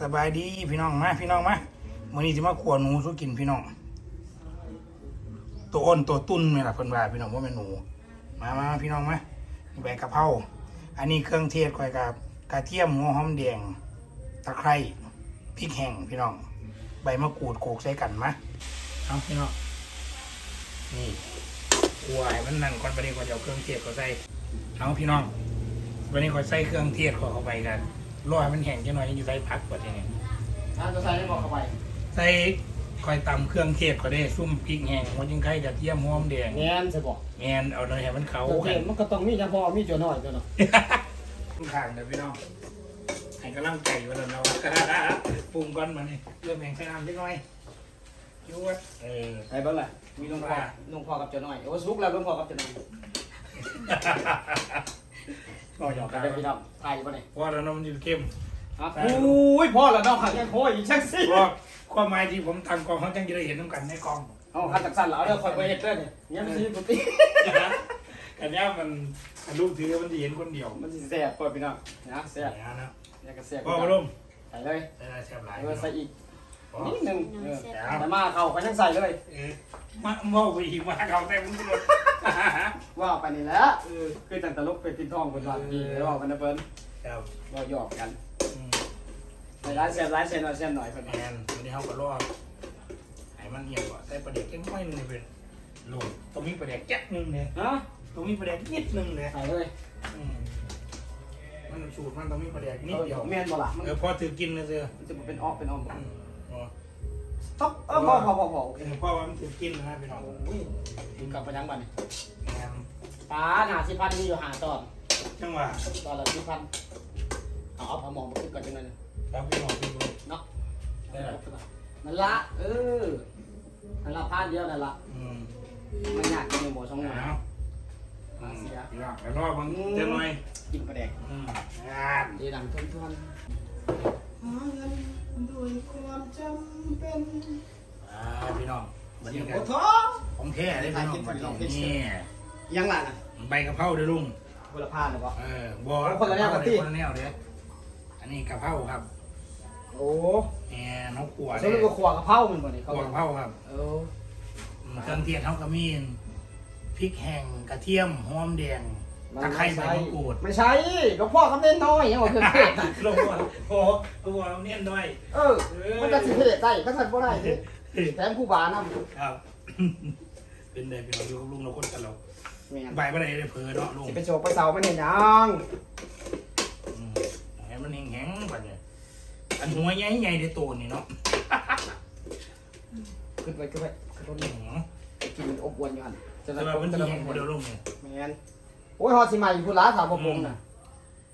สบายดีพี่น้องมาพี่น้องมาวันนี้จะมาขวหนูสู้กินพี่น้อง ตัวอ้นตัวตุ้นนี่แหละเพิ่นว่าพี่น้องว่าเป็นหนู มามาพี่น้องมาใบกะเพราอันนี้เครื่องเทศก่อยกับกระเทียมหัวหอมแดงตะไคร้พริกแห้งพี่น้อง ใบมะกรูดโขกใส่กันมาเอาพี่น้องนี่ขัวให้มันนั่นก่อนประเดี๋ยก่อนจะเอาเครื่องเทศก็ใส่เอาพี่น้องวันนี้ขอใส่เครื่องเทศขอเข้าไปกัน รอให้มันแห้งจังหน่อยยังอยู่ใส่ผักกว่าทีนี้ท่านจะใส่ให้บอกเข้าไปใส่คอยตำเครื่องเทศก็ได้ซุ่มพริกแห้งหัวจิงไข่กระเทียมหอมแดงแง่นจะบอกแงนเอาเลยให้มันเขาโอเคกันมันก็ต้องมีเฉพาะมีจุดน้อยตัวเนาะทุกทางเด้อพี่น้องให้กำลังใจกันแล้วเนาะปรุงก่อนมานี่เริ่มแห้งใส่น้ำนิดหน่อยยวดเออใส่เบิ้ลเลยมีลุงพ่อลุงพ่อกับจุดน้อย โอ้สุกแล้วลุงพ่อกับจุดน้อย ก็หยอกกักันนพี่น้องถ่ายอยู่ป่ะเนี่ยเพราะแล้วน้ำมันจะเข้มครับอุ้ยพ่อแล้วน้องขันยังโค้ยอีกชักสิเพราะความหมายที่ผมตั้งกล้องเขาจังจะได้เห็นน้ำกันในกล้องเอาขันจากสั้นแล้วเอาเด้อคอยไปเฮ็ดเด้อเนี่ยยังไม่ใช่ปกติอันเนี้ยมันอันลูกถือมันจะเห็นคนเดียว มันสิแซ่บก่อนพี่น้องนะแซ่บอย่างนั้นนะเนี่ยก็แซ่บพ่อมาลุงใส่เลยใส่แซ่บหลายเออใส่อีกพ่อ นิดนึงเออแต่มาเขาก็ยังใส่เลย เออมาเมาไปอีกมาเขาแต่มึงก็เลยว่าไปนี่แหละเออคือตั้งแต่ลูกเป็นตินทองเป็นวันดีแล้วว่ากันนะเพิ่นครับว่าหยอกกันอืมในร้านแซ่บร้านแซ่บหน่อยแซ่บหน่อยเพิ่นแมนวันนี้เขาก็รอให้มันเหี่ยวก่อนใส่ประเด็กแค่ไม่นึงเป็นลูกตรงนี้ประเด็กแจ๊กนึงเนี่ยฮะตรงนี้ประเด็กนิดนึงเนี่ยใส่เลยอืมมันสูตรมันตรงนี้ประเด็กนิดเดียวแม่นบ่ล่ะมันเออพอถือกินนะเจ้อมันจะเป็นออกเป็นออม อพอต๊อกเออพอพอพอพอโอเคเออพอว่ามันถือกินนะพี่น้องอุ้ยถึงกลับไปยังบัดนี่แมปลาหนาสิพันมีอยู่หาตอนจังหวะตอนละสิพันเอาเอาพอมองมาขึ้นก่อนจังนั้นครับพี่น้องพี่น้องเนาะนั่นละเออนั่นละพันเดียวนั่นละอืมมันยากกินหมูสองหมูเอาอืมพี่น้องไปรอบางเจ้าหน่อยกินปลาแดกอืมอ่าดีดังทนทนหาเงินด้วยความจำเป็น พี่น้องวันนี้กันโอ้โห ของแท้เลยพี่น้องวันนี้นี่ยังล่ะนะใบกะเพราเด้อลุง บุรพาหรือเปล่า เออบัวคนละแนวกันติคนละแนวเด้ออันนี้กะเพราครับโอ้แหมน้องขวดสรุปว่าขวากระเพรามันบ่นี่ขเขาวดกะเพราครับเอออืมเครื่องเทียนเท่ากับมีนพริกแห้งกระเทียมหอมแดงตะไคร้ใบมะกรูด ไม่ใช่ก็พ่อคำเล่นน้อยยังว่าเครื่องเทศน่ะลงมาโอ้โหตัวเนียนด้วยเออ มันจะสิเทศได้ก็ทันบ่ได้สิ แถมผู้บานำครับ เป็นไงพี่น้องอยู่กับลุงเราคนกันเราแม่นใบไม่ได้เลยเพอเนาะลุงสิไปโชว์ไปเสามันเห็นยังอืมให้มันแห้งๆไปเนี่ยอันหัวใหญ่ๆในตัวนี่เนาะขึ้นไปขึ้นไปขึ้นรถอืนี่มกินอบอวนอยู่หั่นจะแต่ว่ามันสิแห้งกว่าเดียวลุงเนี่ยแม่นโอ้ยฮอดสิใหม่พุ่นละสาวบ่ปรุงน่ะ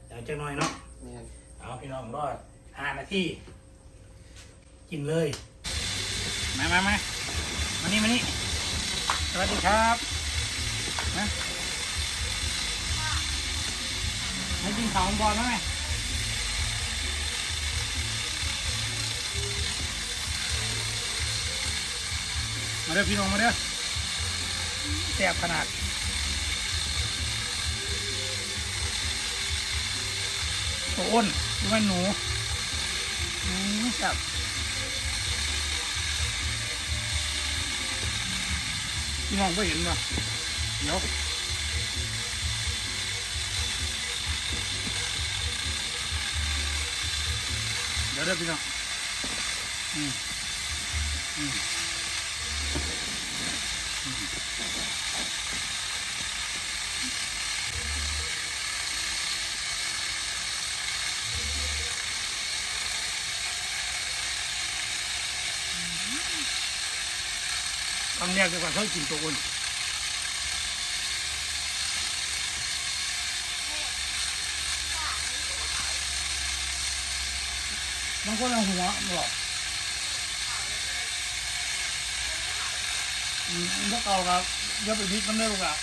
เดี๋ยวจังหน่อยเนาะ แม่นเอาพี่น้องรอดห้านาทีกินเลย มามามามานี่มานี่สวัสดีครับนะให้กินข้าวบอลไหมมาเด้อพี่น้องมาเด้อแซ่บขนาดโอ้อ้นดูมันหนูอืมจับ พี่น้องไม่เห็นป่ะเดี๋ยวเดี๋ยวเด้อพี่น้องอืมอืมอืมครั้ งแรกดีกว่าเขากินตัวอ้นบางคนเอาหัวบอกอืมถ้าเก่าครับเดี๋ยวไปพิษมันได้หรอกอะ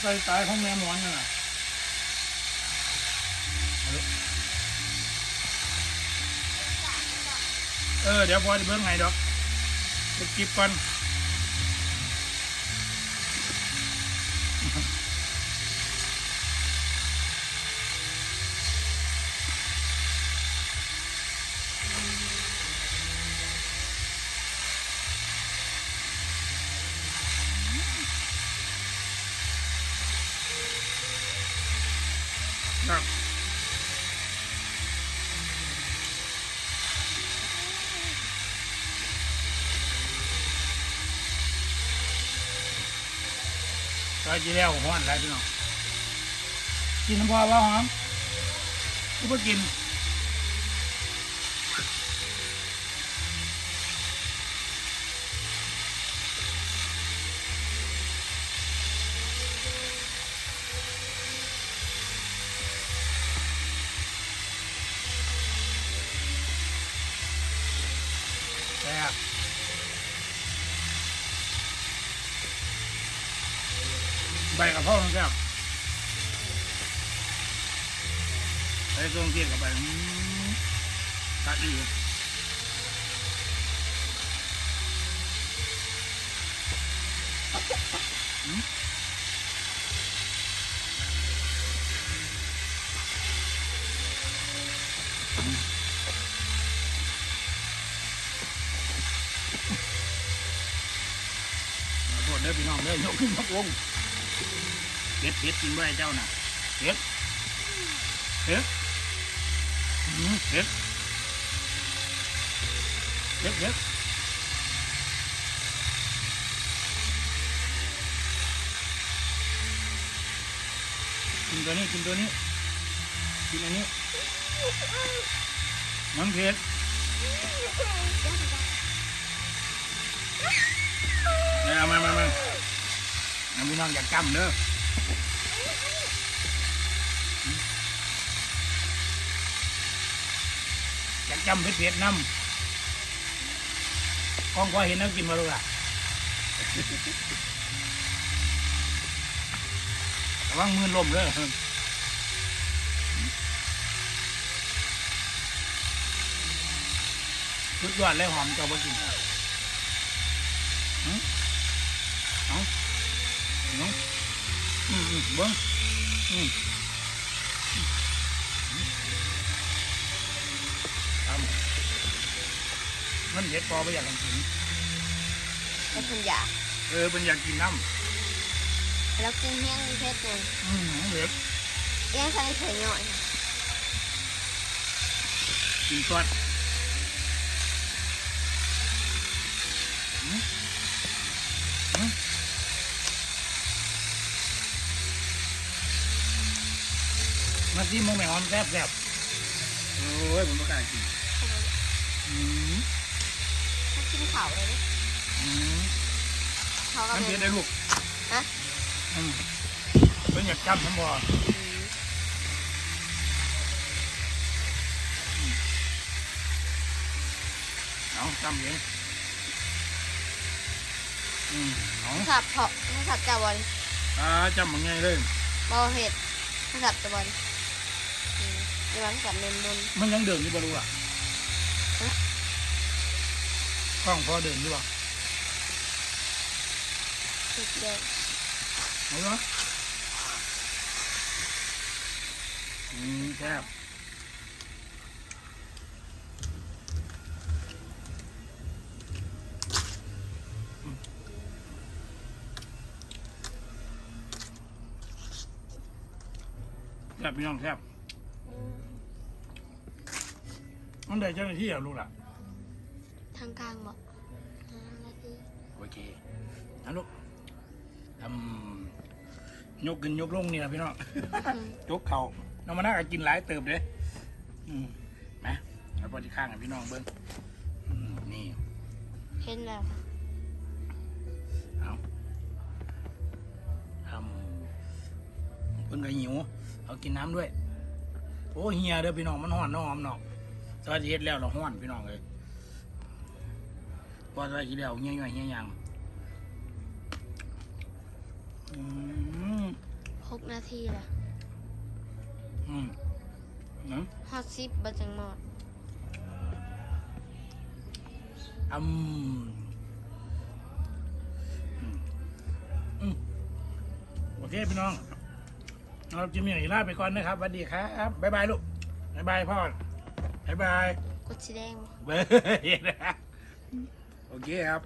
ใจตายของแม่หมอนน่ะเออ เดี๋ยวพอจะเบิ่งไงดอกจะกิบก่อน นะก็จีแล้วห้อนแล้วพี่น้องกินน้ำพอว่าหอมกูไม่กิน ใบกระเพราแซ่บใส่เครื่องเทศเข้าไปอืมตัดอีกอืม ขอโทษเด้อพี่น้องเด้อยกขึ้นยกลงเผ็ดเผ็ดกินไว้เจ้าน่ะเผ็ดเผ็ดเผ็ดเผ็ดเผ็ดกินตัวนี้กินตัวนี้กินอันนี้มันเผ็ด เอามามามาเอาพี่น้องอย่าจำเด้ออยากจำเผ็ดๆน้ำกล้องพอเห็นแล้วกินมาลูกอะระวังมือล่มเลยสุดยอดเลยหอมเจ้าบ่กิน เบิ้งอืมทำมันเด็ดพอไปอยากกินแล้วคุณอยากเออเป็นอยากกินน้แล้วกินเฮี้ยงมีเพชรหนึ่งำอืมเด็ดเอี้ยงใส่เฉยหน่อยกินซอสอื มาที่มึงไม่หอมแซ่บแซ่บโอ้ยผมไม่กล้ากินอืมถ้ากินเข่าเลยดิอืมเขาก็มันเป็เผ็ดนได้ลูกฮะอืมเป็นอยากจำทั้งบ่อืมเอาจำเองอืมเอาสับเพาะสับจับบอลอ่าจำมันไงเลยบอเห็ดสับจับบอลอืม เดี๋ยวมันสับเมนบนมันยังเดินอยู่บ่รู้อะฮะกล้องพอเดินอยู่บ่สุดเดียวเอาเนาะอืมแซ่บแซ่บพี่น้องแซ่บอื มมันได้เจ้าหน้าที่เหรอลูกล่ะทางกลางบอกห้านาทีโอเคนะลูกทำยกขึ้นยกลงนี่นะพี่น้องอืมยกเขาน้องมาน่าก็กินหลายเติบเลยอืมมาแล้วพอที่ข้างกับพี่น้องเบิ้งอืมนี่เห็นแล้วเอาทำเพิ่นก็หิวเอากินน้ำด้วย โอ้เฮียเด้อพี่น้องมันห้อนเน้องหอมเนาะ สวัสดีเฮ็ดแล้วเราห้อนพี่น้องเลยพอสวัสดีแล้วเงี้ยๆเงี้ยยังอืมหกนาทีละอืมอืมฮอตซิปบัจังหมดอืมอืมอืมโอเคพี่น้องเราจะมีอย่างลาไปก่อนนะครับสวัสดีครับบ๊ายบายลูกบ๊ายบายพ่อ บ๊ายบายกดสีแดงบ่เบ้ยโอเคครับ